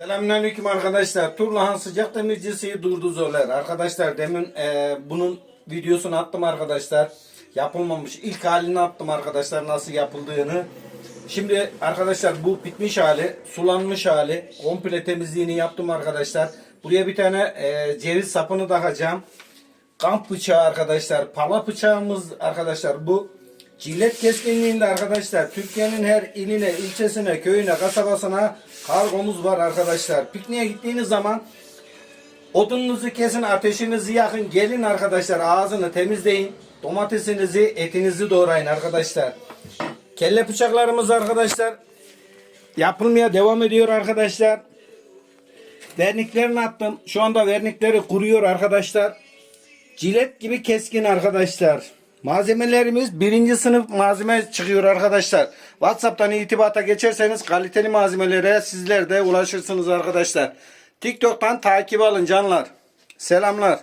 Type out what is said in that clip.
Selamünaleyküm arkadaşlar. Turlahan sıcak demircisi durdu zoler. Arkadaşlar demin e, bunun videosunu attım arkadaşlar. Yapılmamış. ilk halini attım arkadaşlar nasıl yapıldığını. Şimdi arkadaşlar bu bitmiş hali, sulanmış hali. Komple temizliğini yaptım arkadaşlar. Buraya bir tane e, ceviz sapını takacağım. Kamp bıçağı arkadaşlar. Pala bıçağımız arkadaşlar bu. Cilet keskinliğinde arkadaşlar Türkiye'nin her iline, ilçesine, köyüne, kasabasına kargomuz var arkadaşlar. Pikniğe gittiğiniz zaman odununuzu kesin, ateşinizi yakın, gelin arkadaşlar ağzını temizleyin. Domatesinizi, etinizi doğrayın arkadaşlar. Kelle bıçaklarımız arkadaşlar yapılmaya devam ediyor arkadaşlar. Verniklerini attım. Şu anda vernikleri kuruyor arkadaşlar. Cilet gibi keskin arkadaşlar. Malzemelerimiz birinci sınıf malzeme çıkıyor arkadaşlar. Whatsapp'tan itibata geçerseniz kaliteli malzemelere sizler de ulaşırsınız arkadaşlar. TikTok'tan takip alın canlar. Selamlar.